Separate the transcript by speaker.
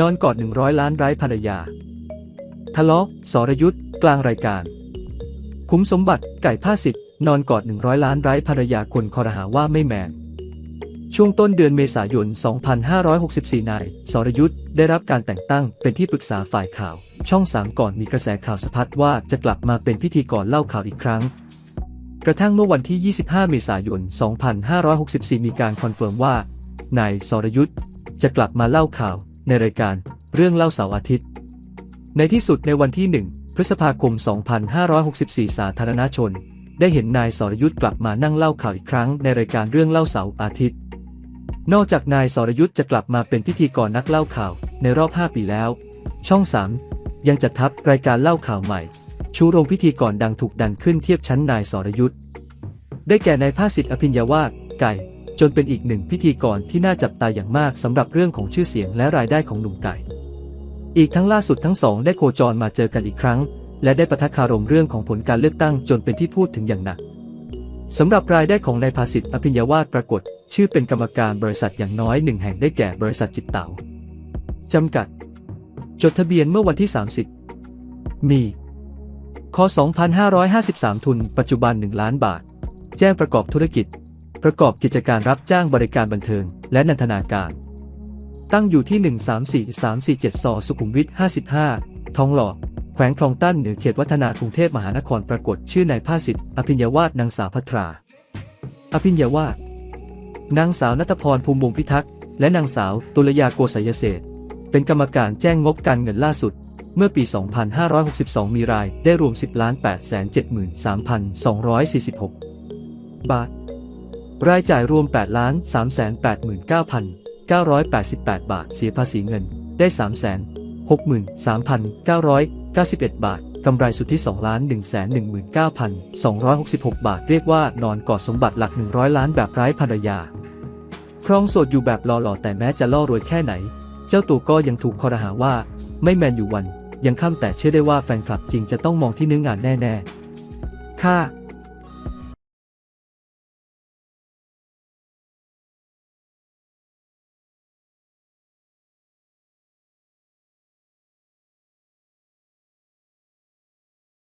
Speaker 1: นอนกอด 100 ล้านไร้ภรรยา ทะเลาะสรยุทธ์กลางรายการ คุ้มสมบัติไก่ผ้าสิทธิ์นอนกอด 100 ล้านไร้ภรรยาคนคอรหาว่าไม่แมน ช่วงต้นเดือนเมษายน 2564 นายสรยุทธ์ได้รับการแต่งตั้งเป็นที่ปรึกษาฝ่ายข่าว ช่อง3ก่อนมีกระแสข่าวสะพัดว่าจะกลับมาเป็นพิธีกรเล่าข่าวอีกครั้งกระทั่งเมื่อวันที่ 25 เมษายน 2564 มีการคอนเฟิร์มว่า นายสรยุทธ์จะกลับมาเล่าข่าว ในรายการเรื่องเล่าเสาร์อาทิตย์ ในที่สุดในวันที่ 1 พฤษภาคม 2564 สาธารณชน ได้เห็นนายสรยุทธ์กลับมานั่งเล่าข่าวอีกครั้งในรายการเรื่องเล่าเสาร์อาทิตย์ นอกจากนายสรยุทธ์จะกลับมาเป็นพิธีกรนักเล่าข่าวในรอบ 5 ปีแล้ว ช่อง 3 ยังจัดทับรายการเล่าข่าวใหม่ ชูโรงพิธีกรดังถูกดันขึ้นเทียบชั้นนายสรยุทธ์ได้แก่นายภาสิทธิ์อภิญญาวาสไก่ จนเป็นอีกหนึ่งพิธีกรที่น่าจับตาอย่างมากสำหรับเรื่องของชื่อเสียงและรายได้ของหนุ่มไก่ อีกทั้งล่าสุดทั้งสองได้โคจรมาเจอกันอีกครั้ง และได้ปะทะคารมเรื่องของผลการเลือกตั้งจนเป็นที่พูดถึงอย่างหนักสำหรับรายได้ของนายภาสิทธิ์อภิญญาวาสปรากฏ ชื่อเป็นกรรมการบริษัทอย่างน้อยหนึ่งแห่งได้แก่บริษัทจิตเตาจำกัด จดทะเบียนเมื่อวันที่ 30 มีค 2553 ทุน ปัจจุบัน 1 ล้านบาท แจ้งประกอบธุรกิจ ประกอบกิจการรับจ้างบริการบันเทิง และนันทนาการ ตั้งอยู่ที่ 134347ซอสุขุมวิท 55 ทองหล่อ แขวงคลองตั้นเหนือเขตวัฒนากรุงเทพมหานครปรากฏชื่อนายภาสิทธิ์อภิญญาวาสนางสาวพัทรา อภิญญาวาสนางสาวนัทพรภูมิวงพิทักษ์ และนางสาวตุลยาโกศยเศษเป็นกรรมการแจ้งงบการเงินล่าสุด เมื่อปี 2562 มีรายได้รวม 10ล้าน873,246 บาท รายจ่ายรวม 8 ล้าน 389,988 บาท เสียภาษีเงิน ได้ 363,991 บาท กำไรสุทธิ2ล้าน119,266 บาท เรียกว่านอนกอดสมบัติหลัก 100 ล้านแบบไร้ภรรยา ครองโสดอยู่แบบหล่อๆแต่แม้จะล่อรวยแค่ไหน เจ้าตัวก็ยังถูกคอรหาว่า ไม่แมนอยู่วัน ยังค่ำแต่เชื่อได้ว่าแฟนคลับจริงจะต้องมองที่เนื้องานแน่ ๆ ค่า